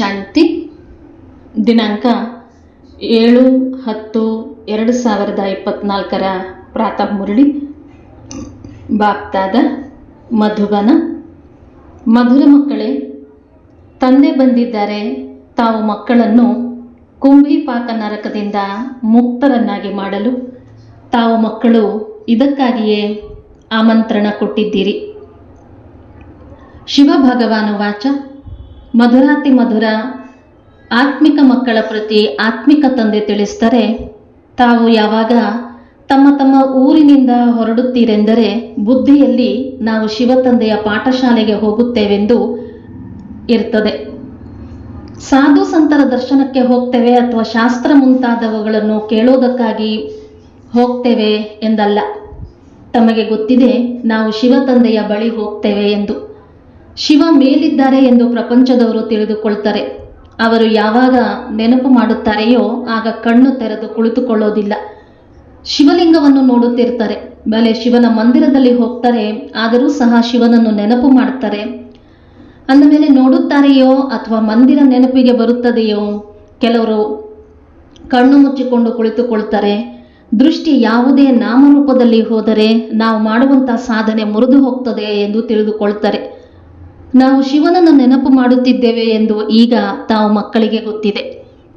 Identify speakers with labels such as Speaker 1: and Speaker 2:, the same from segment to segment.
Speaker 1: ಶಾಂತಿ. ದಿನಾಂಕ ಏಳು ಹತ್ತು ಎರಡು ಸಾವಿರದ ಇಪ್ಪತ್ನಾಲ್ಕರ ಪ್ರಾತಃ ಮುರಳಿ. ಬಾಪ್ತಾದ ಮಧುಬನ. ಮಧುರ ಮಕ್ಕಳೇ, ತಂದೆ ಬಂದಿದ್ದಾರೆ. ತಾವು ಮಕ್ಕಳನ್ನು ಕುಂಭಿಪಾಕ ನರಕದಿಂದ ಮುಕ್ತರನ್ನಾಗಿ ಮಾಡಲು. ತಾವು ಮಕ್ಕಳು, ಇದಕ್ಕಾಗಿಯೇ ಆಮಂತ್ರಣ ಕೊಟ್ಟಿದ್ದೀರಿ. ಶಿವ ಭಗವಾನು ವಾಚ. ಮಧುರಾತಿ ಮಧುರ, ಆತ್ಮಿಕ ಮಕ್ಕಳ ಪ್ರತಿ ಆತ್ಮಿಕ ತಂದೆ ತಿಳಿಸ್ತಾರೆ ತಾವು ಯಾವಾಗ ತಮ್ಮ ತಮ್ಮ ಊರಿನಿಂದ ಹೊರಡುತ್ತೀರೆಂದರೆ ಬುದ್ಧಿಯಲ್ಲಿ ನಾವು ಶಿವ ತಂದೆಯ ಪಾಠಶಾಲೆಗೆ ಹೋಗುತ್ತೇವೆಂದು ಇರ್ತದೆ. ಸಾಧು ಸಂತರ ದರ್ಶನಕ್ಕೆ ಹೋಗ್ತೇವೆ ಅಥವಾ ಶಾಸ್ತ್ರ ಮುಂತಾದವುಗಳನ್ನು ಕೇಳೋದಕ್ಕಾಗಿ ಹೋಗ್ತೇವೆ ಎಂದಲ್ಲ. ತಮಗೆ ಗೊತ್ತಿದೆ ನಾವು ಶಿವ ತಂದೆಯ ಬಳಿ ಹೋಗ್ತೇವೆ ಎಂದು. ಶಿವ ಮೇಲಿದ್ದಾರೆ ಎಂದು ಪ್ರಪಂಚದವರು ತಿಳಿದುಕೊಳ್ತಾರೆ. ಅವರು ಯಾವಾಗ ನೆನಪು ಮಾಡುತ್ತಾರೆಯೋ ಆಗ ಕಣ್ಣು ತೆರೆದು ಕುಳಿತುಕೊಳ್ಳೋದಿಲ್ಲ. ಶಿವಲಿಂಗವನ್ನು ನೋಡುತ್ತಿರ್ತಾರೆ. ಮೇಲೆ ಶಿವನ ಮಂದಿರದಲ್ಲಿ ಹೋಗ್ತಾರೆ, ಆದರೂ ಸಹ ಶಿವನನ್ನು ನೆನಪು ಮಾಡುತ್ತಾರೆ. ಅಂದ ಮೇಲೆ ನೋಡುತ್ತಾರೆಯೋ ಅಥವಾ ಮಂದಿರ ನೆನಪಿಗೆ ಬರುತ್ತದೆಯೋ, ಕೆಲವರು ಕಣ್ಣು ಮುಚ್ಚಿಕೊಂಡು ಕುಳಿತುಕೊಳ್ತಾರೆ. ದೃಷ್ಟಿ ಯಾವುದೇ ನಾಮರೂಪದಲ್ಲಿ ಹೋದರೆ ನಾವು ಮಾಡುವಂತಹ ಸಾಧನೆ ಮುರಿದು ಹೋಗ್ತದೆ ಎಂದು ತಿಳಿದುಕೊಳ್ತಾರೆ. ನಾವು ಶಿವನನ್ನು ನೆನಪು ಮಾಡುತ್ತಿದ್ದೇವೆ ಎಂದು ಈಗ ತಾವು ಮಕ್ಕಳಿಗೆ ಗೊತ್ತಿದೆ.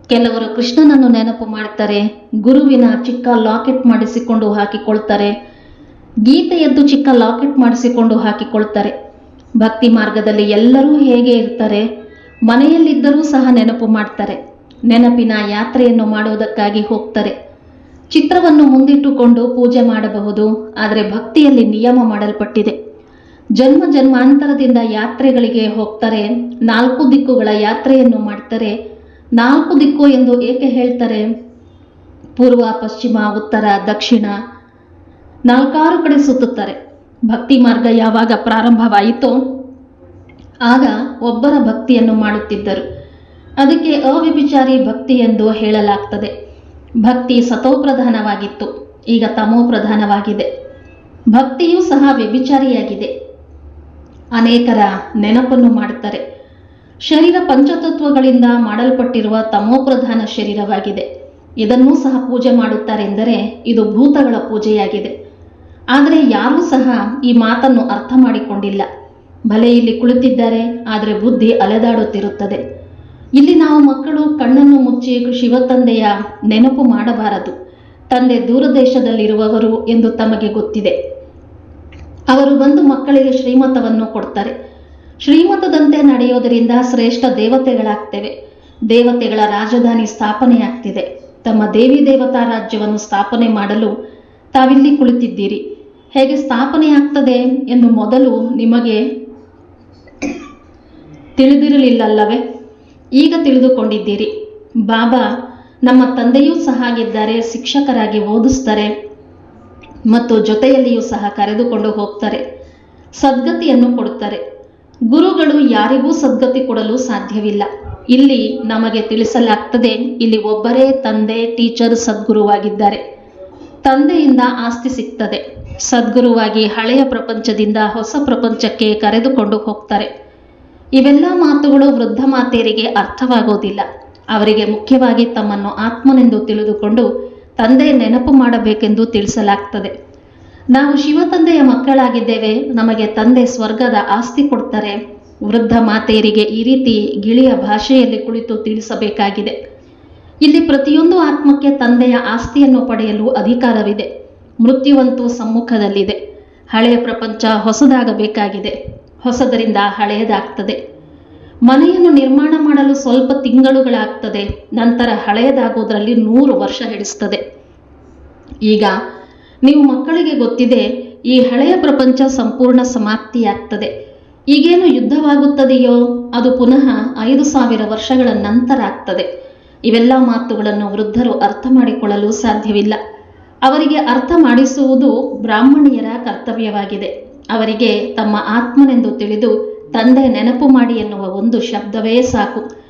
Speaker 1: ಕೆಲವರು ಕೃಷ್ಣನನ್ನು ನೆನಪು ಮಾಡುತ್ತಾರೆ, ಗುರುವಿನ ಚಿಕ್ಕ ಲಾಕೆಟ್ ಮಾಡಿಸಿಕೊಂಡು ಹಾಕಿಕೊಳ್ತಾರೆ, ಗೀತೆಯದ್ದು ಚಿಕ್ಕ ಲಾಕೆಟ್ ಮಾಡಿಸಿಕೊಂಡು ಹಾಕಿಕೊಳ್ತಾರೆ. ಭಕ್ತಿ ಮಾರ್ಗದಲ್ಲಿ ಎಲ್ಲರೂ ಹೇಗೆ ಇರ್ತಾರೆ, ಮನೆಯಲ್ಲಿದ್ದರೂ ಸಹ ನೆನಪು ಮಾಡ್ತಾರೆ, ನೆನಪಿನ ಯಾತ್ರೆಯನ್ನು ಮಾಡುವುದಕ್ಕಾಗಿ ಹೋಗ್ತಾರೆ. ಚಿತ್ರವನ್ನು ಮುಂದಿಟ್ಟುಕೊಂಡು ಪೂಜೆ ಮಾಡಬಹುದು, ಆದರೆ ಭಕ್ತಿಯಲ್ಲಿ ನಿಯಮ ಮಾಡಲ್ಪಟ್ಟಿದೆ. ಜನ್ಮ ಜನ್ಮಾಂತರದಿಂದ ಯಾತ್ರೆಗಳಿಗೆ ಹೋಗ್ತಾರೆ, ನಾಲ್ಕು ದಿಕ್ಕುಗಳ ಯಾತ್ರೆಯನ್ನು ಮಾಡ್ತಾರೆ. ನಾಲ್ಕು ದಿಕ್ಕು ಎಂದು ಏಕೆ ಹೇಳ್ತಾರೆ? ಪೂರ್ವ, ಪಶ್ಚಿಮ, ಉತ್ತರ, ದಕ್ಷಿಣ ನಾಲ್ಕಾರು ಕಡೆ ಸುತ್ತುತ್ತಾರೆ. ಭಕ್ತಿ ಮಾರ್ಗ ಯಾವಾಗ ಪ್ರಾರಂಭವಾಯಿತೋ, ಆಗ ಒಬ್ಬರ ಭಕ್ತಿಯನ್ನು ಮಾಡುತ್ತಿದ್ದರು. ಅದಕ್ಕೆ ಅವ್ಯಭಿಚಾರಿ ಭಕ್ತಿ ಎಂದು ಹೇಳಲಾಗ್ತದೆ. ಭಕ್ತಿ ಸತೋಪ್ರಧಾನವಾಗಿತ್ತು. ಈಗ ತಮೋ ಪ್ರಧಾನವಾಗಿದೆ ಭಕ್ತಿಯೂ ಸಹ ವ್ಯಭಿಚಾರಿಯಾಗಿದೆ. ಅನೇಕರ ನೆನಪನ್ನು ಮಾಡುತ್ತಾರೆ. ಶರೀರ ಪಂಚತತ್ವಗಳಿಂದ ಮಾಡಲ್ಪಟ್ಟಿರುವ ತಮೋಪ್ರಧಾನ ಶರೀರವಾಗಿದೆ. ಇದನ್ನೂ ಸಹ ಪೂಜೆ ಮಾಡುತ್ತಾರೆಂದರೆ ಇದು ಭೂತಗಳ ಪೂಜೆಯಾಗಿದೆ. ಆದರೆ ಯಾರೂ ಸಹ ಈ ಮಾತನ್ನು ಅರ್ಥ ಮಾಡಿಕೊಂಡಿಲ್ಲ. ಭಲೆ ಇಲ್ಲಿ ಕುಳಿತಿದ್ದಾರೆ, ಆದರೆ ಬುದ್ಧಿ ಅಲೆದಾಡುತ್ತಿರುತ್ತದೆ. ಇಲ್ಲಿ ನಾವು ಮಕ್ಕಳು ಕಣ್ಣನ್ನು ಮುಚ್ಚಿ ಶಿವ ತಂದೆಯ ನೆನಪು ಮಾಡಬಾರದು. ತಂದೆ ದೂರದೇಶದಲ್ಲಿರುವವರು ಎಂದು ತಮಗೆ ಗೊತ್ತಿದೆ. ಅವರು ಬಂದು ಮಕ್ಕಳಿಗೆ ಶ್ರೀಮತವನ್ನು ಕೊಡ್ತಾರೆ. ಶ್ರೀಮತದಂತೆ ನಡೆಯೋದರಿಂದ ಶ್ರೇಷ್ಠ ದೇವತೆಗಳಾಗ್ತೇವೆ. ದೇವತೆಗಳ ರಾಜಧಾನಿ ಸ್ಥಾಪನೆಯಾಗ್ತಿದೆ. ತಮ್ಮ ದೇವಿ ದೇವತಾ ರಾಜ್ಯವನ್ನು ಸ್ಥಾಪನೆ ಮಾಡಲು ತಾವಿಲ್ಲಿ ಕುಳಿತಿದ್ದೀರಿ. ಹೇಗೆ ಸ್ಥಾಪನೆಯಾಗ್ತದೆ ಎಂದು ಮೊದಲು ನಿಮಗೆ ತಿಳಿದಿರಲಿಲ್ಲಲ್ಲವೇ? ಈಗ ತಿಳಿದುಕೊಂಡಿದ್ದೀರಿ. ಬಾಬಾ ನಮ್ಮ ತಂದೆಯೂ ಸಹ ಆಗಿದ್ದಾರೆ ಶಿಕ್ಷಕರಾಗಿ ಓದಿಸ್ತಾರೆ. ಮತ್ತು ಜೊತೆಯಲ್ಲಿಯೂ ಸಹ ಕರೆದುಕೊಂಡು ಹೋಗ್ತಾರೆ. ಸದ್ಗತಿಯನ್ನು ಕೊಡುತ್ತಾರೆ. ಗುರುಗಳು ಯಾರಿಗೂ ಸದ್ಗತಿ ಕೊಡಲು ಸಾಧ್ಯವಿಲ್ಲ. ಇಲ್ಲಿ ನಮಗೆ ತಿಳಿಸಲಾಗ್ತದೆ, ಇಲ್ಲಿ ಒಬ್ಬರೇ ತಂದೆ, ಟೀಚರ್, ಸದ್ಗುರುವಾಗಿದ್ದಾರೆ. ತಂದೆಯಿಂದ ಆಸ್ತಿ ಸಿಗ್ತದೆ. ಸದ್ಗುರುವಾಗಿ ಹಳೆಯ ಪ್ರಪಂಚದಿಂದ ಹೊಸ ಪ್ರಪಂಚಕ್ಕೆ ಕರೆದುಕೊಂಡು ಹೋಗ್ತಾರೆ. ಇವೆಲ್ಲ ಮಾತುಗಳು ವೃದ್ಧ ಮಾತೆಯರಿಗೆ ಅರ್ಥವಾಗೋದಿಲ್ಲ. ಅವರಿಗೆ ಮುಖ್ಯವಾಗಿ ತಮ್ಮನ್ನು ಆತ್ಮನೆಂದು ತಿಳಿದುಕೊಂಡು ತಂದೆ ನೆನಪು ಮಾಡಬೇಕೆಂದು ತಿಳಿಸಲಾಗ್ತದೆ. ನಾವು ಶಿವ ತಂದೆಯ ಮಕ್ಕಳಾಗಿದ್ದೇವೆ, ನಮಗೆ ತಂದೆ ಸ್ವರ್ಗದ ಆಸ್ತಿ ಕೊಡ್ತಾರೆ. ವೃದ್ಧ ಮಾತೆಯರಿಗೆ ಈ ರೀತಿ ಗಿಳಿಯ ಭಾಷೆಯಲ್ಲಿ ಕುಳಿತು ತಿಳಿಸಬೇಕಾಗಿದೆ. ಇಲ್ಲಿ ಪ್ರತಿಯೊಂದು ಆತ್ಮಕ್ಕೆ ತಂದೆಯ ಆಸ್ತಿಯನ್ನು ಪಡೆಯಲು ಅಧಿಕಾರವಿದೆ. ಮೃತ್ಯುವಂತೂ ಸಮ್ಮುಖದಲ್ಲಿದೆ. ಹಳೆಯ ಪ್ರಪಂಚ ಹೊಸದಾಗಬೇಕಾಗಿದೆ. ಹೊಸದರಿಂದ ಹಳೆಯದಾಗ್ತದೆ. ಮನೆಯನ್ನು ನಿರ್ಮಾಣ ಮಾಡಲು ಸ್ವಲ್ಪ ತಿಂಗಳುಗಳಾಗ್ತದೆ, ನಂತರ ಹಳೆಯದಾಗೋದ್ರಲ್ಲಿ ನೂರು ವರ್ಷ ಹಿಡಿಸ್ತದೆ. ಈಗ ನೀವು ಮಕ್ಕಳಿಗೆ ಗೊತ್ತಿದೆ, ಈ ಹಳೆಯ ಪ್ರಪಂಚ ಸಂಪೂರ್ಣ ಸಮಾಪ್ತಿಯಾಗ್ತದೆ. ಈಗೇನು ಯುದ್ಧವಾಗುತ್ತದೆಯೋ, ಅದು ಪುನಃ ಐದು ಸಾವಿರ ವರ್ಷಗಳ ನಂತರ ಆಗ್ತದೆ. ಇವೆಲ್ಲ ಮಾತುಗಳನ್ನು ವೃದ್ಧರು ಅರ್ಥ ಮಾಡಿಕೊಳ್ಳಲು ಸಾಧ್ಯವಿಲ್ಲ. ಅವರಿಗೆ ಅರ್ಥ ಮಾಡಿಸುವುದು ಬ್ರಾಹ್ಮಣಿಯರ ಕರ್ತವ್ಯವಾಗಿದೆ. ಅವರಿಗೆ ತಮ್ಮ ಆತ್ಮನೆಂದು ತಿಳಿದು ತಂದೆ ನೆನಪು ಮಾಡಿ ಎನ್ನುವ ಒಂದು ಶಬ್ದವೇ ಸಾಕು.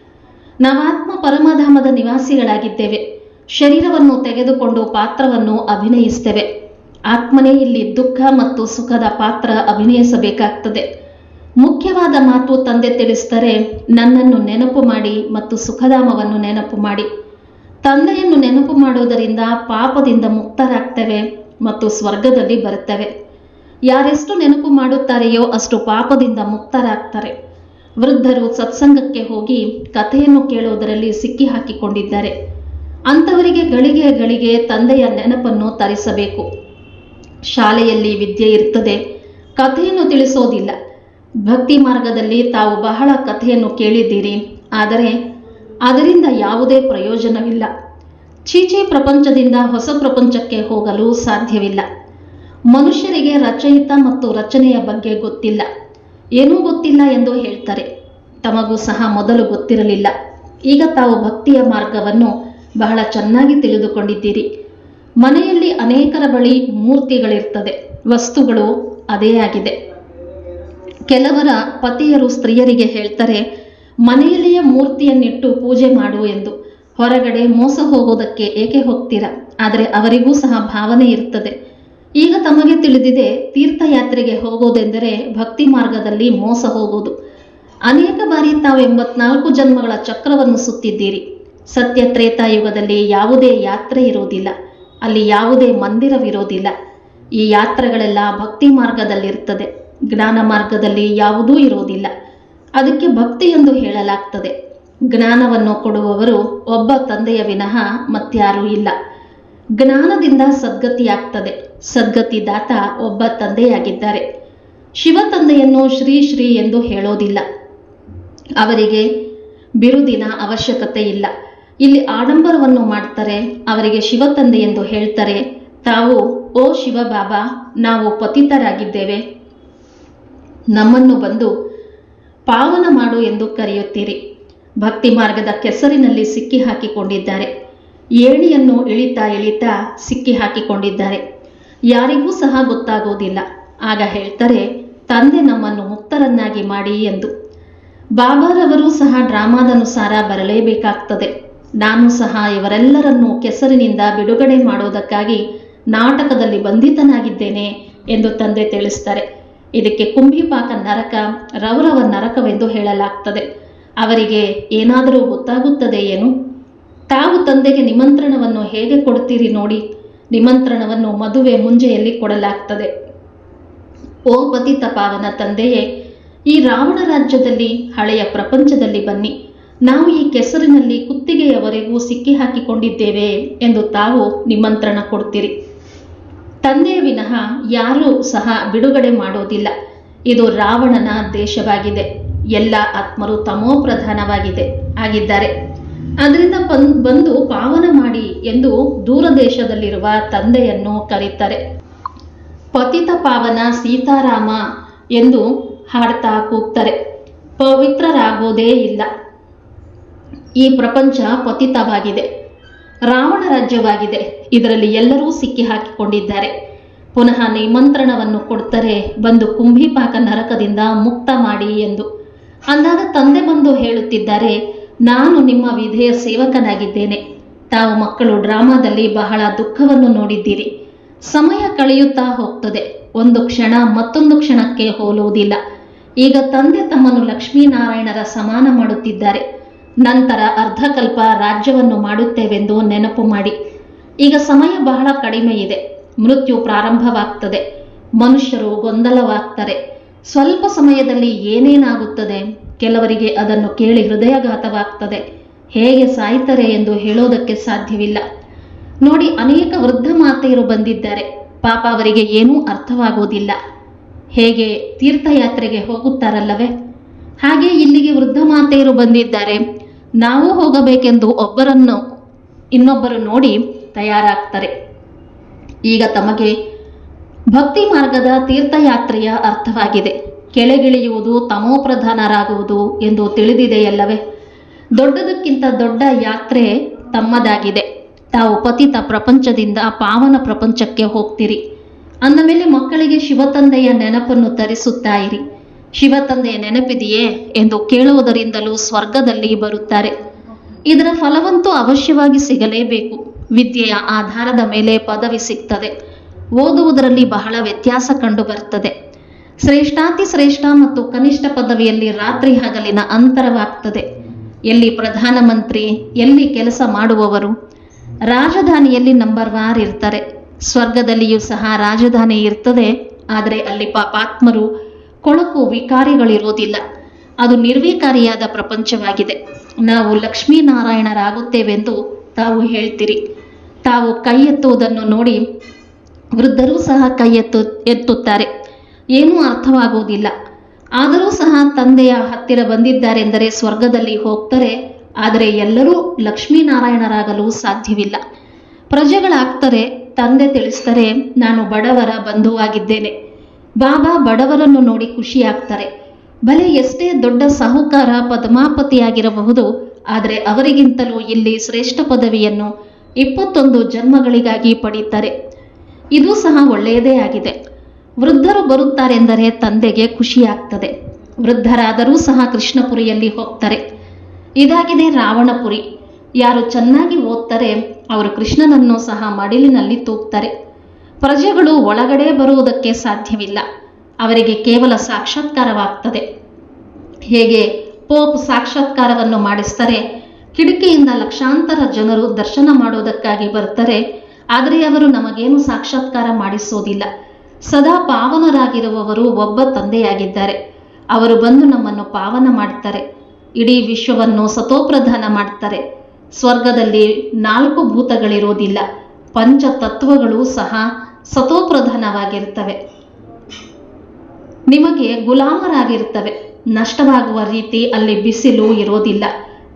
Speaker 1: ನವಾತ್ಮ ಪರಮಧಾಮದ ನಿವಾಸಿಗಳಾಗಿದ್ದೇವೆ. ಶರೀರವನ್ನು ತೆಗೆದುಕೊಂಡು ಪಾತ್ರವನ್ನು ಅಭಿನಯಿಸ್ತೇವೆ. ಆತ್ಮನೇ ಇಲ್ಲಿ ದುಃಖ ಮತ್ತು ಸುಖದ ಪಾತ್ರ ಅಭಿನಯಿಸಬೇಕಾಗ್ತದೆ. ಮುಖ್ಯವಾದ ಮಾತು ತಂದೆ ತಿಳಿಸ್ತಾರೆ ನನ್ನನ್ನು ನೆನಪು ಮಾಡಿ ಮತ್ತು ಸುಖಧಾಮವನ್ನು ನೆನಪು ಮಾಡಿ. ತಂದೆಯನ್ನು ನೆನಪು ಮಾಡುವುದರಿಂದ ಪಾಪದಿಂದ ಮುಕ್ತರಾಗ್ತೇವೆ ಮತ್ತು ಸ್ವರ್ಗದಲ್ಲಿ ಬರುತ್ತೇವೆ. ಯಾರೆಷ್ಟು ನೆನಪು ಮಾಡುತ್ತಾರೆಯೋ ಅಷ್ಟು ಪಾಪದಿಂದ ಮುಕ್ತರಾಗ್ತಾರೆ. ವೃದ್ಧರು ಸತ್ಸಂಗಕ್ಕೆ ಹೋಗಿ ಕಥೆಯನ್ನು ಕೇಳುವುದರಲ್ಲಿ ಸಿಕ್ಕಿ ಹಾಕಿಕೊಂಡಿದ್ದಾರೆ ಅಂಥವರಿಗೆ ಗಳಿಗೆ ಗಳಿಗೆ ತಂದೆಯ ನೆನಪನ್ನು ತರಿಸಬೇಕು. ಶಾಲೆಯಲ್ಲಿ ವಿದ್ಯೆ ಇರ್ತದೆ, ಕಥೆಯನ್ನು ತಿಳಿಸೋದಿಲ್ಲ. ಭಕ್ತಿ ಮಾರ್ಗದಲ್ಲಿ ತಾವು ಬಹಳ ಕಥೆಯನ್ನು ಕೇಳಿದ್ದೀರಿ, ಆದರೆ ಅದರಿಂದ ಯಾವುದೇ ಪ್ರಯೋಜನವಿಲ್ಲ. ಚೀಚಿ ಪ್ರಪಂಚದಿಂದ ಹೊಸ ಪ್ರಪಂಚಕ್ಕೆ ಹೋಗಲು ಸಾಧ್ಯವಿಲ್ಲ. ಮನುಷ್ಯರಿಗೆ ರಚಯಿತ ಮತ್ತು ರಚನೆಯ ಬಗ್ಗೆ ಗೊತ್ತಿಲ್ಲ. ಏನೂ ಗೊತ್ತಿಲ್ಲ ಎಂದು ಹೇಳ್ತಾರೆ. ತಮಗೂ ಸಹ ಮೊದಲು ಗೊತ್ತಿರಲಿಲ್ಲ. ಈಗ ತಾವು ಭಕ್ತಿಯ ಮಾರ್ಗವನ್ನು ಬಹಳ ಚೆನ್ನಾಗಿ ತಿಳಿದುಕೊಂಡಿದ್ದೀರಿ. ಮನೆಯಲ್ಲಿ ಅನೇಕರ ಬಳಿ ಮೂರ್ತಿಗಳಿರ್ತದೆ. ವಸ್ತುಗಳು ಅದೇ ಆಗಿದೆ. ಕೆಲವರ ಪತಿಯರು ಸ್ತ್ರೀಯರಿಗೆ ಹೇಳ್ತಾರೆ, ಮನೆಯಲ್ಲಿಯೇ ಮೂರ್ತಿಯನ್ನಿಟ್ಟು ಪೂಜೆ ಮಾಡು ಎಂದು. ಹೊರಗಡೆ ಮೋಸ ಹೋಗೋದಕ್ಕೆ ಏಕೆ ಹೋಗ್ತೀರಾ? ಆದರೆ ಅವರಿಗೂ ಸಹ ಭಾವನೆ ಇರ್ತದೆ. ಈಗ ತಮಗೆ ತಿಳಿದಿದೆ, ತೀರ್ಥಯಾತ್ರೆಗೆ ಹೋಗೋದೆಂದರೆ ಭಕ್ತಿ ಮಾರ್ಗದಲ್ಲಿ ಮೋಸ ಹೋಗೋದು. ಅನೇಕ ಬಾರಿ ತಾವು ಎಂಬತ್ನಾಲ್ಕು ಜನ್ಮಗಳ ಚಕ್ರವನ್ನು ಸುತ್ತಿದ್ದೀರಿ. ಸತ್ಯ ತ್ರೇತಾಯುಗದಲ್ಲಿ ಯಾವುದೇ ಯಾತ್ರೆ ಇರೋದಿಲ್ಲ. ಅಲ್ಲಿ ಯಾವುದೇ ಮಂದಿರವಿರೋದಿಲ್ಲ. ಈ ಯಾತ್ರೆಗಳೆಲ್ಲ ಭಕ್ತಿ ಮಾರ್ಗದಲ್ಲಿರ್ತದೆ. ಜ್ಞಾನ ಮಾರ್ಗದಲ್ಲಿ ಯಾವುದೂ ಇರೋದಿಲ್ಲ. ಅದಕ್ಕೆ ಭಕ್ತಿ ಎಂದು ಹೇಳಲಾಗ್ತದೆ. ಜ್ಞಾನವನ್ನು ಕೊಡುವವರು ಒಬ್ಬ ತಂದೆಯ ವಿನಃ ಮತ್ಯಾರೂ ಇಲ್ಲ. ಜ್ಞಾನದಿಂದ ಸದ್ಗತಿಯಾಗ್ತದೆ. ಸದ್ಗತಿ ದಾತ ಒಬ್ಬ ತಂದೆಯಾಗಿದ್ದಾರೆ. ಶಿವ ತಂದೆಯನ್ನು ಶ್ರೀ ಶ್ರೀ ಎಂದು ಹೇಳೋದಿಲ್ಲ. ಅವರಿಗೆ ಬಿರುದಿನ ಅವಶ್ಯಕತೆ ಇಲ್ಲ. ಇಲ್ಲಿ ಆಡಂಬರವನ್ನು ಮಾಡ್ತಾರೆ, ಅವರಿಗೆ ಶಿವ ತಂದೆ ಎಂದು ಹೇಳ್ತಾರೆ, ತಾವು, ಓ ಶಿವ ಬಾಬಾ, ನಾವು ಪತಿತರಾಗಿದ್ದೇವೆ. ನಮ್ಮನ್ನು ಬಂದು ಪಾವನ ಮಾಡು ಎಂದು ಕರೆಯುತ್ತೀರಿ. ಭಕ್ತಿ ಮಾರ್ಗದ ಕೆಸರಿನಲ್ಲಿ ಸಿಕ್ಕಿ ಹಾಕಿಕೊಂಡಿದ್ದಾರೆ ಏಣಿಯನ್ನು ಇಳಿತಾ ಇಳಿತಾ ಸಿಕ್ಕಿ ಹಾಕಿಕೊಂಡಿದ್ದಾರೆ ಯಾರಿಗೂ ಸಹ ಗೊತ್ತಾಗೋದಿಲ್ಲ. ಆಗ ಹೇಳ್ತಾರೆ, ತಂದೆ ನಮ್ಮನ್ನು ಮುಕ್ತರನ್ನಾಗಿ ಮಾಡಿ ಎಂದು. ಬಾಬಾರವರು ಸಹ ಡ್ರಾಮಾದನುಸಾರ ಬರಲೇಬೇಕಾಗ್ತದೆ. ನಾನು ಸಹ ಇವರೆಲ್ಲರನ್ನು ಕೆಸರಿನಿಂದ ಬಿಡುಗಡೆ ಮಾಡೋದಕ್ಕಾಗಿ ನಾಟಕದಲ್ಲಿ ಬಂಧಿತನಾಗಿದ್ದೇನೆ ಎಂದು ತಂದೆ ತಿಳಿಸ್ತಾರೆ. ಇದಕ್ಕೆ ಕುಂಭಿಪಾಕ ನರಕ, ರೌರವ ನರಕವೆಂದು ಹೇಳಲಾಗ್ತದೆ. ಅವರಿಗೆ ಏನಾದರೂ ಗೊತ್ತಾಗುತ್ತದೆ ಏನು? ತಾವು ತಂದೆಗೆ ನಿಮಂತ್ರಣವನ್ನು ಹೇಗೆ ಕೊಡುತ್ತೀರಿ ನೋಡಿ. ನಿಮಂತ್ರಣವನ್ನು ಮದುವೆ ಮುಂಜೆಯಲ್ಲಿ ಕೊಡಲಾಗ್ತದೆ. ಓ ಪತಿತ ತಂದೆಯೇ, ಈ ರಾವಣ ರಾಜ್ಯದಲ್ಲಿ, ಹಳೆಯ ಪ್ರಪಂಚದಲ್ಲಿ ಬನ್ನಿ. ನಾವು ಈ ಕೆಸರಿನಲ್ಲಿ ಕುತ್ತಿಗೆಯವರೆಗೂ ಸಿಕ್ಕಿ ಹಾಕಿಕೊಂಡಿದ್ದೇವೆ ಎಂದು ತಾವು ನಿಮಂತ್ರಣ ಕೊಡ್ತೀರಿ. ತಂದೆಯ ವಿನಃ ಯಾರೂ ಸಹ ಬಿಡುಗಡೆ ಮಾಡೋದಿಲ್ಲ. ಇದು ರಾವಣನ ದೇಶವಾಗಿದೆ. ಎಲ್ಲ ಆತ್ಮರು ತಮೋ ಪ್ರಧಾನವಾಗಿದೆ, ಆಗಿದ್ದಾರೆ. ಅದರಿಂದ ಬಂದು ಪಾವನ ಮಾಡಿ ಎಂದು ದೂರ ದೇಶದಲ್ಲಿರುವ ತಂದೆಯನ್ನು ಕರೀತಾರೆ ಪತಿತ ಪಾವನ ಸೀತಾರಾಮ ಎಂದು ಹಾಡ್ತಾ ಕೂಗ್ತಾರೆ. ಪವಿತ್ರರಾಗೋದೇ ಇಲ್ಲ. ಈ ಪ್ರಪಂಚ ಪತಿತವಾಗಿದೆ. ರಾವಣ ರಾಜ್ಯವಾಗಿದೆ. ಇದರಲ್ಲಿ ಎಲ್ಲರೂ ಸಿಕ್ಕಿ ಹಾಕಿಕೊಂಡಿದ್ದಾರೆ ಪುನಃ ನಿಮಂತ್ರಣವನ್ನು ಕೊಡ್ತಾರೆ. ಬಂದು ಕುಂಭಿಪಾಕ ನರಕದಿಂದ ಮುಕ್ತ ಮಾಡಿ ಎಂದು. ಅಂದಾಗ ತಂದೆ ಬಂದು ಹೇಳುತ್ತಿದ್ದಾರೆ ನಾನು ನಿಮ್ಮ ವಿಧೇಯ ಸೇವಕನಾಗಿದ್ದೇನೆ. ತಾವು ಮಕ್ಕಳು ಡ್ರಾಮಾದಲ್ಲಿ ಬಹಳ ದುಃಖವನ್ನು ನೋಡಿದ್ದೀರಿ. ಸಮಯ ಕಳೆಯುತ್ತಾ ಹೋಗ್ತದೆ. ಒಂದು ಕ್ಷಣ ಮತ್ತೊಂದು ಕ್ಷಣಕ್ಕೆ ಹೋಲುವುದಿಲ್ಲ. ಈಗ ತಂದೆ ತಮ್ಮನ್ನು ಲಕ್ಷ್ಮೀನಾರಾಯಣರ ಸಮಾನ ಮಾಡುತ್ತಿದ್ದಾರೆ. ನಂತರ ಅರ್ಧಕಲ್ಪ ರಾಜ್ಯವನ್ನು ಮಾಡುತ್ತೇವೆಂದು ನೆನಪು ಮಾಡಿ. ಈಗ ಸಮಯ ಬಹಳ ಕಡಿಮೆ ಇದೆ. ಮೃತ್ಯು ಪ್ರಾರಂಭವಾಗ್ತದೆ. ಮನುಷ್ಯರು ಗೊಂದಲವಾಗ್ತಾರೆ. ಸ್ವಲ್ಪ ಸಮಯದಲ್ಲಿ ಏನೇನಾಗುತ್ತದೆ? ಕೆಲವರಿಗೆ ಅದನ್ನು ಕೇಳಿ ಹೃದಯಘಾತವಾಗ್ತದೆ. ಹೇಗೆ ಸಾಯ್ತಾರೆ ಎಂದು ಹೇಳೋದಕ್ಕೆ ಸಾಧ್ಯವಿಲ್ಲ. ನೋಡಿ, ಅನೇಕ ವೃದ್ಧ ಮಾತೆಯರು ಬಂದಿದ್ದಾರೆ. ಪಾಪ ಅವರಿಗೆ ಏನೂ ಅರ್ಥವಾಗುವುದಿಲ್ಲ ಹೇಗೆ ತೀರ್ಥಯಾತ್ರೆಗೆ ಹೋಗುತ್ತಾರಲ್ಲವೇ? ಹಾಗೆ ಇಲ್ಲಿಗೆ ವೃದ್ಧ ಮಾತೆಯರು ಬಂದಿದ್ದಾರೆ. ನಾವು ಹೋಗಬೇಕೆಂದು ಒಬ್ಬರನ್ನು ಇನ್ನೊಬ್ಬರು ನೋಡಿ ತಯಾರಾಗ್ತಾರೆ. ಈಗ ತಮಗೆ ಭಕ್ತಿ ಮಾರ್ಗದ ತೀರ್ಥಯಾತ್ರೆಯ ಅರ್ಥವಾಗಿದೆ. ಕೆಳಗಿಳಿಯುವುದು ತಮೋಪ್ರಧಾನರಾಗುವುದು ಎಂದು ತಿಳಿದಿದೆಯಲ್ಲವೇ? ದೊಡ್ಡದಕ್ಕಿಂತ ದೊಡ್ಡ ಯಾತ್ರೆ ತಮ್ಮದಾಗಿದೆ. ತಾವು ಪತಿತ ಪ್ರಪಂಚದಿಂದ ಪಾವನ ಪ್ರಪಂಚಕ್ಕೆ ಹೋಗ್ತೀರಿ. ಅಂದ ಮೇಲೆ ಮಕ್ಕಳಿಗೆ ಶಿವತಂದೆಯ ನೆನಪನ್ನು ತರಿಸುತ್ತಾ ಇರಿ. ಶಿವತಂದೆಯ ನೆನಪಿದೆಯೇ ಎಂದು ಕೇಳುವುದರಿಂದಲೂ ಸ್ವರ್ಗದಲ್ಲಿ ಬರುತ್ತಾರೆ. ಇದರ ಫಲವಂತೂ ಅವಶ್ಯವಾಗಿ ಸಿಗಲೇಬೇಕು. ವಿದ್ಯೆಯ ಆಧಾರದ ಮೇಲೆ ಪದವಿ ಸಿಗ್ತದೆ. ಓದುವುದರಲ್ಲಿ ಬಹಳ ವ್ಯತ್ಯಾಸ ಕಂಡು ಬರ್ತದೆ ಶ್ರೇಷ್ಠಾತಿ ಶ್ರೇಷ್ಠ ಮತ್ತು ಕನಿಷ್ಠ ಪದವಿಯಲ್ಲಿ ರಾತ್ರಿ ಹಗಲಿನ ಅಂತರವಾಗ್ತದೆ. ಎಲ್ಲಿ ಪ್ರಧಾನಮಂತ್ರಿ, ಎಲ್ಲಿ ಕೆಲಸ ಮಾಡುವವರು, ರಾಜಧಾನಿಯಲ್ಲಿ ನಂಬರ್ ವಾರ್ ಇರ್ತಾರೆ. ಸ್ವರ್ಗದಲ್ಲಿಯೂ ಸಹ ರಾಜಧಾನಿ ಇರ್ತದೆ. ಆದರೆ ಅಲ್ಲಿ ಪಾಪಾತ್ಮರು ಕೊಳಕು ವಿಕಾರಿಗಳಿರೋದಿಲ್ಲ ಅದು ನಿರ್ವಿಕಾರಿಯಾದ ಪ್ರಪಂಚವಾಗಿದೆ. ನಾವು ಲಕ್ಷ್ಮೀನಾರಾಯಣರಾಗುತ್ತೇವೆಂದು ತಾವು ಹೇಳ್ತೀರಿ. ತಾವು ಕೈ ಎತ್ತುವುದನ್ನು ನೋಡಿ ವೃದ್ಧರೂ ಸಹ ಕೈ ಎತ್ತು, ಎತ್ತುತ್ತಾರೆ. ಏನೂ ಅರ್ಥವಾಗುವುದಿಲ್ಲ. ಆದರೂ ಸಹ ತಂದೆಯ ಹತ್ತಿರ ಬಂದಿದ್ದಾರೆಂದರೆ ಸ್ವರ್ಗದಲ್ಲಿ ಹೋಗ್ತಾರೆ. ಆದರೆ ಎಲ್ಲರೂ ಲಕ್ಷ್ಮೀನಾರಾಯಣರಾಗಲು ಸಾಧ್ಯವಿಲ್ಲ. ಪ್ರಜೆಗಳಾಗ್ತಾರೆ. ತಂದೆ ತಿಳಿಸ್ತಾರೆ, ನಾನು ಬಡವರ ಬಂಧುವಾಗಿದ್ದೇನೆ. ಬಾಬಾ ಬಡವರನ್ನು ನೋಡಿ ಖುಷಿಯಾಗ್ತಾರೆ. ಭಲೆ ಎಷ್ಟೇ ದೊಡ್ಡ ಸಾಹುಕಾರ ಪದ್ಮಾಪತಿಯಾಗಿರಬಹುದು, ಆದರೆ ಅವರಿಗಿಂತಲೂ ಇಲ್ಲಿ ಶ್ರೇಷ್ಠ ಪದವಿಯನ್ನು ಇಪ್ಪತ್ತೊಂದು ಜನ್ಮಗಳಿಗಾಗಿ ಪಡೀತಾರೆ. ಇದು ಸಹ ಒಳ್ಳೆಯದೇ ಆಗಿದೆ. ವೃದ್ಧರು ಬರುತ್ತಾರೆಂದರೆ ತಂದೆಗೆ ಖುಷಿಯಾಗ್ತದೆ. ವೃದ್ಧರಾದರೂ ಸಹ ಕೃಷ್ಣಪುರಿಯಲ್ಲಿ ಹೋಗ್ತಾರೆ. ಇದಾಗಿದೆ ರಾವಣಪುರಿ. ಯಾರು ಚೆನ್ನಾಗಿ ಓದ್ತಾರೆ, ಅವರು ಕೃಷ್ಣನನ್ನು ಸಹ ಮಡಿಲಿನಲ್ಲಿ ತೂಗ್ತಾರೆ. ಪ್ರಜೆಗಳು ಒಳಗಡೆ ಬರುವುದಕ್ಕೆ ಸಾಧ್ಯವಿಲ್ಲ. ಅವರಿಗೆ ಕೇವಲ ಸಾಕ್ಷಾತ್ಕಾರವಾಗ್ತದೆ. ಹೇಗೆ? ಪೋಪ್ ಸಾಕ್ಷಾತ್ಕಾರವನ್ನು ಮಾಡಿಸ್ತಾರೆ. ಕಿಟಕಿಯಿಂದ ಲಕ್ಷಾಂತರ ಜನರು ದರ್ಶನ ಮಾಡುವುದಕ್ಕಾಗಿ ಬರ್ತಾರೆ. ಆದರೆ ಅವರು ನಮಗೇನು ಸಾಕ್ಷಾತ್ಕಾರ ಮಾಡಿಸೋದಿಲ್ಲ. ಸದಾ ಪಾವನರಾಗಿರುವವರು ಒಬ್ಬ ತಂದೆಯಾಗಿದ್ದಾರೆ. ಅವರು ಬಂದು ನಮ್ಮನ್ನು ಪಾವನ ಮಾಡ್ತಾರೆ. ಇಡೀ ವಿಶ್ವವನ್ನು ಸತೋಪ್ರಧಾನ ಮಾಡ್ತಾರೆ. ಸ್ವರ್ಗದಲ್ಲಿ ನಾಲ್ಕು ಭೂತಗಳಿರೋದಿಲ್ಲ. ಪಂಚ ತತ್ವಗಳು ಸಹ ಸತೋಪ್ರಧಾನವಾಗಿರ್ತವೆ ನಿಮಗೆ ಗುಲಾಮರಾಗಿರ್ತವೆ. ನಷ್ಟವಾಗುವ ರೀತಿ ಅಲ್ಲಿ ಬಿಸಿಲು ಇರೋದಿಲ್ಲ.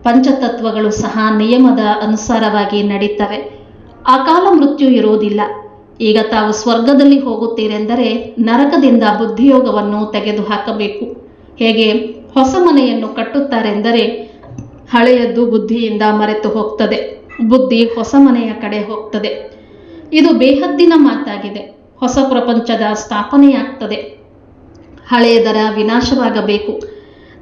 Speaker 1: ಪಂಚತತ್ವಗಳು ಸಹ ನಿಯಮದ ಅನುಸಾರವಾಗಿ ನಡೀತವೆ. ಅಕಾಲ ಮೃತ್ಯು ಇರುವುದಿಲ್ಲ. ಈಗ ತಾವು ಸ್ವರ್ಗದಲ್ಲಿ ಹೋಗುತ್ತೀರೆಂದರೆ ನರಕದಿಂದ ಬುದ್ಧಿಯೋಗವನ್ನು ತೆಗೆದುಹಾಕಬೇಕು. ಹೇಗೆ? ಹೊಸ ಮನೆಯನ್ನು ಕಟ್ಟುತ್ತಾರೆಂದರೆ ಹಳೆಯದ್ದು ಬುದ್ಧಿಯಿಂದ ಮರೆತು ಹೋಗ್ತದೆ. ಬುದ್ಧಿ ಹೊಸ ಮನೆಯ ಕಡೆ ಹೋಗ್ತದೆ. ಇದು ಬೇಹದ್ದಿನ ಮಾತಾಗಿದೆ. ಹೊಸ ಪ್ರಪಂಚದ ಸ್ಥಾಪನೆಯಾಗ್ತದೆ. ಹಳೆಯದರ ವಿನಾಶವಾಗಬೇಕು.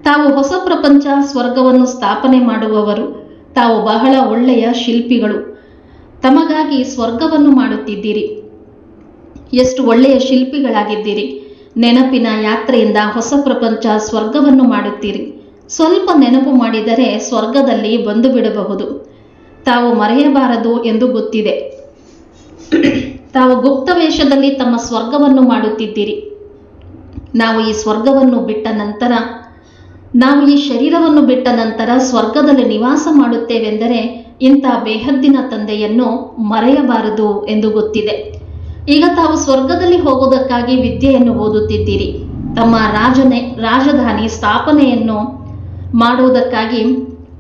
Speaker 1: ತಾವು ಹೊಸ ಪ್ರಪಂಚ, ಸ್ವರ್ಗವನ್ನು ಸ್ಥಾಪನೆ ಮಾಡುವವರು, ತಾವು ಬಹಳ ಒಳ್ಳೆಯ ಶಿಲ್ಪಿಗಳು. ತಮಗಾಗಿ ಸ್ವರ್ಗವನ್ನು ಮಾಡುತ್ತಿದ್ದೀರಿ. ಎಷ್ಟು ಒಳ್ಳೆಯ ಶಿಲ್ಪಿಗಳಾಗಿದ್ದೀರಿ. ನೆನಪಿನ ಯಾತ್ರೆಯಿಂದ ಹೊಸ ಪ್ರಪಂಚ ಸ್ವರ್ಗವನ್ನು ಮಾಡುತ್ತೀರಿ. ಸ್ವಲ್ಪ ನೆನಪು ಮಾಡಿದರೆ ಸ್ವರ್ಗದಲ್ಲಿ ಬಂದು ಬಿಡಬಹುದು. ತಾವು ಮರೆಯಬಾರದು ಎಂದು ಗೊತ್ತಿದೆ. ತಾವು ಗುಪ್ತ ವೇಷದಲ್ಲಿ ತಮ್ಮ ಸ್ವರ್ಗವನ್ನು ಮಾಡುತ್ತಿದ್ದೀರಿ. ನಾವು ಈ ಸ್ವರ್ಗವನ್ನು ಬಿಟ್ಟ ನಂತರ, ನಾವು ಈ ಶರೀರವನ್ನು ಬಿಟ್ಟ ನಂತರ ಸ್ವರ್ಗದಲ್ಲಿ ನಿವಾಸ ಮಾಡುತ್ತೇವೆಂದರೆ ಇಂಥ ಬೇಹದ್ದಿನ ತಂದೆಯನ್ನು ಮರೆಯಬಾರದು ಎಂದು ಗೊತ್ತಿದೆ. ಈಗ ತಾವು ಸ್ವರ್ಗದಲ್ಲಿ ಹೋಗುವುದಕ್ಕಾಗಿ ವಿದ್ಯೆಯನ್ನು ಓದುತ್ತಿದ್ದೀರಿ. ತಮ್ಮ ರಾಜನೆ, ರಾಜಧಾನಿ ಸ್ಥಾಪನೆಯನ್ನು ಮಾಡುವುದಕ್ಕಾಗಿ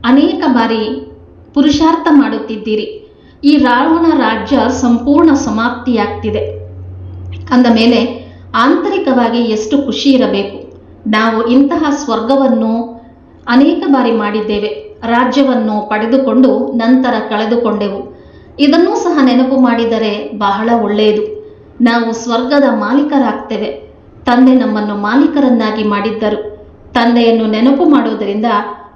Speaker 1: ಅನೇಕ ಬಾರಿ ಪುರುಷಾರ್ಥ ಮಾಡುತ್ತಿದ್ದೀರಿ. ಈ ರಾವಣ ರಾಜ್ಯ ಸಂಪೂರ್ಣ ಸಮಾಪ್ತಿಯಾಗ್ತಿದೆ. ಅಂದ ಮೇಲೆ ಆಂತರಿಕವಾಗಿ ಎಷ್ಟು ಖುಷಿ ಇರಬೇಕು. ನಾವು ಇಂತಹ ಸ್ವರ್ಗವನ್ನು ಅನೇಕ ಬಾರಿ ಮಾಡಿದ್ದೇವೆ. ರಾಜ್ಯವನ್ನು ಪಡೆದುಕೊಂಡು ನಂತರ ಕಳೆದುಕೊಂಡೆವು. ಇದನ್ನೂ ಸಹ ನೆನಪು ಮಾಡಿದರೆ ಬಹಳ ಒಳ್ಳೆಯದು. ನಾವು ಸ್ವರ್ಗದ ಮಾಲೀಕರಾಗ್ತೇವೆ. ತಂದೆ ನಮ್ಮನ್ನು ಮಾಲೀಕರನ್ನಾಗಿ ಮಾಡಿದ್ದರು. ತಂದೆಯನ್ನು ನೆನಪು ಮಾಡುವುದರಿಂದ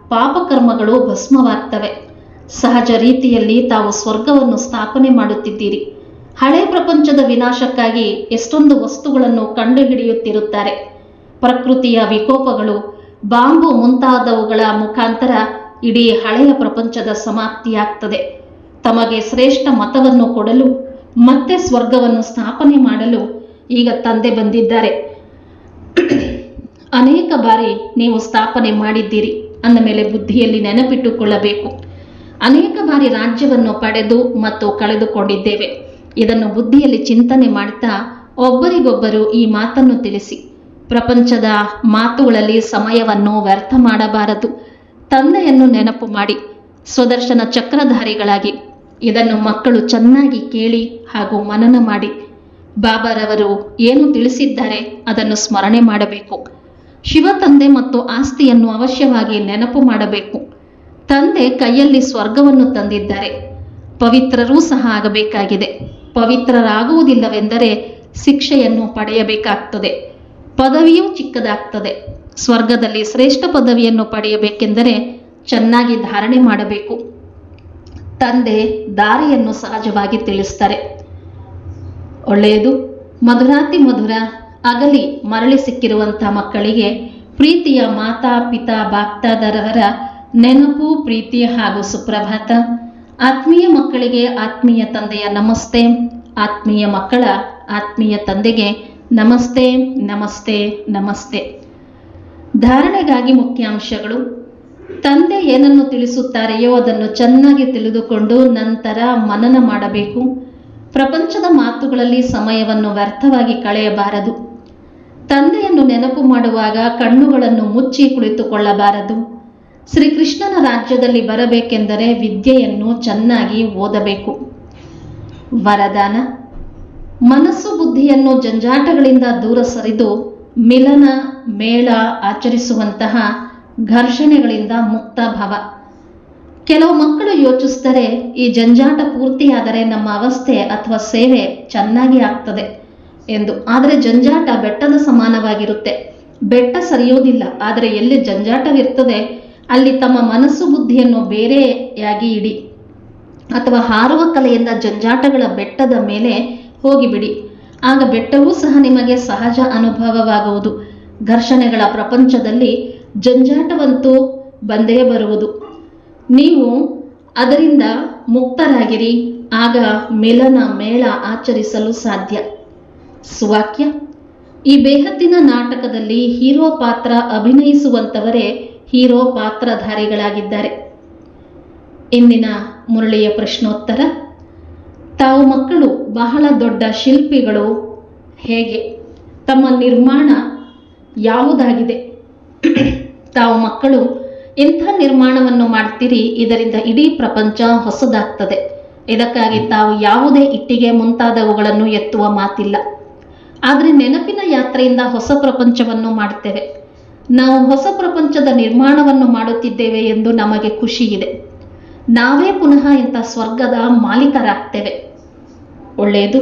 Speaker 1: ಪಾಪಕರ್ಮಗಳು ಭಸ್ಮವಾಗ್ತವೆ. ಸಹಜ ರೀತಿಯಲ್ಲಿ ತಾವು ಸ್ವರ್ಗವನ್ನು ಸ್ಥಾಪನೆ ಮಾಡುತ್ತಿದ್ದೀರಿ. ಹಳೆ ಪ್ರಪಂಚದ ವಿನಾಶಕ್ಕಾಗಿ ಎಷ್ಟೊಂದು ವಸ್ತುಗಳನ್ನು ಕಂಡುಹಿಡಿಯುತ್ತಿರುತ್ತಾರೆ. ಪ್ರಕೃತಿಯ ವಿಕೋಪಗಳು, ಬಾಂಬು ಮುಂತಾದವುಗಳ ಮುಖಾಂತರ ಇಡೀ ಹಳೆಯ ಪ್ರಪಂಚದ ಸಮಾಪ್ತಿಯಾಗ್ತದೆ. ತಮಗೆ ಶ್ರೇಷ್ಠ ಮತವನ್ನು ಕೊಡಲು, ಮತ್ತೆ ಸ್ವರ್ಗವನ್ನು ಸ್ಥಾಪನೆ ಮಾಡಲು ಈಗ ತಂದೆ ಬಂದಿದ್ದಾರೆ. ಅನೇಕ ಬಾರಿ ನೀವು ಸ್ಥಾಪನೆ ಮಾಡಿದ್ದೀರಿ ಅಂದ ಮೇಲೆ ಬುದ್ಧಿಯಲ್ಲಿ ನೆನಪಿಟ್ಟುಕೊಳ್ಳಬೇಕು. ಅನೇಕ ಬಾರಿ ರಾಜ್ಯವನ್ನು ಪಡೆದು ಮತ್ತು ಕಳೆದುಕೊಂಡಿದ್ದೇವೆ. ಇದನ್ನು ಬುದ್ಧಿಯಲ್ಲಿ ಚಿಂತನೆ ಮಾಡ್ತಾ ಒಬ್ಬರಿಗೊಬ್ಬರು ಈ ಮಾತನ್ನು ತಿಳಿಸಿ. ಪ್ರಪಂಚದ ಮಾತುಗಳಲ್ಲಿ ಸಮಯವನ್ನು ವ್ಯರ್ಥ ಮಾಡಬಾರದು. ತಂದೆಯನ್ನು ನೆನಪು ಮಾಡಿ ಸ್ವದರ್ಶನ ಚಕ್ರಧಾರಿಗಳಾಗಿ. ಇದನ್ನು ಮಕ್ಕಳು ಚೆನ್ನಾಗಿ ಕೇಳಿ ಹಾಗೂ ಮನನ ಮಾಡಿ. ಬಾಬಾರವರು ಏನು ತಿಳಿಸಿದ್ದಾರೆ ಅದನ್ನು ಸ್ಮರಣೆ ಮಾಡಬೇಕು. ಶಿವ ತಂದೆ ಮತ್ತು ಆಸ್ತಿಯನ್ನು ಅವಶ್ಯವಾಗಿ ನೆನಪು ಮಾಡಬೇಕು. ತಂದೆ ಕೈಯಲ್ಲಿ ಸ್ವರ್ಗವನ್ನು ತಂದಿದ್ದಾರೆ. ಪವಿತ್ರರೂ ಸಹ ಆಗಬೇಕಾಗಿದೆ. ಪವಿತ್ರರಾಗುವುದಿಲ್ಲವೆಂದರೆ ಶಿಕ್ಷೆಯನ್ನು ಪಡೆಯಬೇಕಾಗ್ತದೆ. ಪದವಿಯೂ ಚಿಕ್ಕದಾಗ್ತದೆ. ಸ್ವರ್ಗದಲ್ಲಿ ಶ್ರೇಷ್ಠ ಪದವಿಯನ್ನು ಪಡೆಯಬೇಕೆಂದರೆ ಚೆನ್ನಾಗಿ ಧಾರಣೆ ಮಾಡಬೇಕು. ತಂದೆ ದಾರಿಯನ್ನು ಸಹಜವಾಗಿ ತಿಳಿಸ್ತಾರೆ. ಒಳ್ಳೆಯದು, ಮಧುರಾತಿ ಮಧುರ, ಅಗಲಿ ಮರಳಿ ಸಿಕ್ಕಿರುವಂತಹ ಮಕ್ಕಳಿಗೆ ಪ್ರೀತಿಯ ಮಾತಾ ಪಿತಾ ಬಾಗ್ದಾದರವರ ನೆನಪು, ಪ್ರೀತಿ ಹಾಗೂ ಸುಪ್ರಭಾತ. ಆತ್ಮೀಯ ಮಕ್ಕಳಿಗೆ ಆತ್ಮೀಯ ತಂದೆಯ ನಮಸ್ತೆ, ಆತ್ಮೀಯ ಮಕ್ಕಳ ಆತ್ಮೀಯ ತಂದೆಗೆ ನಮಸ್ತೆ ನಮಸ್ತೆ ನಮಸ್ತೆ. ಧಾರಣೆಗಾಗಿ ಮುಖ್ಯಾಂಶಗಳು. ತಂದೆ ಏನನ್ನು ತಿಳಿಸುತ್ತಾರೆಯೋ ಅದನ್ನು ಚೆನ್ನಾಗಿ ತಿಳಿದುಕೊಂಡು ನಂತರ ಮನನ ಮಾಡಬೇಕು. ಪ್ರಪಂಚದ ಮಾತುಗಳಲ್ಲಿ ಸಮಯವನ್ನು ವ್ಯರ್ಥವಾಗಿ ಕಳೆಯಬಾರದು. ತಂದೆಯನ್ನು ನೆನಪು ಮಾಡುವಾಗ ಕಣ್ಣುಗಳನ್ನು ಮುಚ್ಚಿ ಕುಳಿತುಕೊಳ್ಳಬಾರದು. ಶ್ರೀಕೃಷ್ಣನ ರಾಜ್ಯದಲ್ಲಿ ಬರಬೇಕೆಂದರೆ ವಿದ್ಯೆಯನ್ನು ಚೆನ್ನಾಗಿ ಓದಬೇಕು. ವರದಾನ. ಮನಸ್ಸು ಬುದ್ಧಿಯನ್ನು ಜಂಜಾಟಗಳಿಂದ ದೂರ ಸರಿದು ಮಿಲನ, ಮೇಳ ಆಚರಿಸುವಂತಹ ಘರ್ಷಣೆಗಳಿಂದ ಮುಕ್ತ ಭಾವ. ಕೆಲವು ಮಕ್ಕಳು ಯೋಚಿಸ್ತಾರೆ ಈ ಜಂಜಾಟ ಪೂರ್ತಿಯಾದರೆ ನಮ್ಮ ಅವಸ್ಥೆ ಅಥವಾ ಸೇವೆ ಚೆನ್ನಾಗಿ ಆಗ್ತದೆ ಎಂದು. ಆದರೆ ಜಂಜಾಟ ಬೆಟ್ಟದ ಸಮಾನವಾಗಿರುತ್ತೆ. ಬೆಟ್ಟ ಸರಿಯೋದಿಲ್ಲ, ಆದರೆ ಎಲ್ಲಿ ಜಂಜಾಟವಿರ್ತದೆ, ಅಲ್ಲಿ ತಮ್ಮ ಮನಸ್ಸು ಬುದ್ಧಿಯನ್ನು ಬೇರೆಯಾಗಿ ಇಡಿ ಅಥವಾ ಹಾರುವ ಕಲೆಯಿಂದ ಜಂಜಾಟಗಳ ಬೆಟ್ಟದ ಮೇಲೆ ಹೋಗಿಬಿಡಿ. ಆಗ ಬೆಟ್ಟವೂ ಸಹ ನಿಮಗೆ ಸಹಜ ಅನುಭವವಾಗುವುದು. ಘರ್ಷಣೆಗಳ ಪ್ರಪಂಚದಲ್ಲಿ ಜಂಜಾಟವಂತೂ ಬಂದೇ ಬರುವುದು. ನೀವು ಅದರಿಂದ ಮುಕ್ತರಾಗಿರಿ, ಆಗ ಮಿಲನ ಮೇಳ ಆಚರಿಸಲು ಸಾಧ್ಯ. ಸುವಾಕ್ಯ, ಈ ಬೇಹತ್ತಿನ ನಾಟಕದಲ್ಲಿ ಹೀರೋ ಪಾತ್ರ ಅಭಿನಯಿಸುವಂತವರೇ ಹೀರೋ ಪಾತ್ರಧಾರಿಗಳಾಗಿದ್ದಾರೆ. ಇಂದಿನ ಮುರಳಿಯ ಪ್ರಶ್ನೋತ್ತರ. ತಾವು ಮಕ್ಕಳು, ಬಹಳ ದೊಡ್ಡ ಶಿಲ್ಪಿಗಳು. ಹೇಗೆ? ತಮ್ಮ ನಿರ್ಮಾಣ ಯಾವುದಾಗಿದೆ? ತಾವು ಮಕ್ಕಳು ಇಂಥ ನಿರ್ಮಾಣವನ್ನು ಮಾಡ್ತೀರಿ? ಇದರಿಂದ ಇಡೀ ಪ್ರಪಂಚ ಹೊಸದಾಗ್ತದೆ. ಇದಕ್ಕಾಗಿ ತಾವು ಯಾವುದೇ ಇಟ್ಟಿಗೆ ಮುಂತಾದವುಗಳನ್ನು ಎತ್ತುವ ಮಾತಿಲ್ಲ. ಆದರೆ ನೆನಪಿನ ಯಾತ್ರೆಯಿಂದ ಹೊಸ ಪ್ರಪಂಚವನ್ನು ಮಾಡುತ್ತೇವೆ ನಾವು ಹೊಸ ಪ್ರಪಂಚದ ನಿರ್ಮಾಣವನ್ನು ಮಾಡುತ್ತಿದ್ದೇವೆ ಎಂದು ನಮಗೆ ಖುಷಿ ಇದೆ ನಾವೇ ಪುನಃ ಇಂಥ ಸ್ವರ್ಗದ ಮಾಲೀಕರಾಗ್ತೇವೆ. ಒಳ್ಳೆಯದು.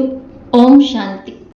Speaker 1: ಓಂ ಶಾಂತಿ.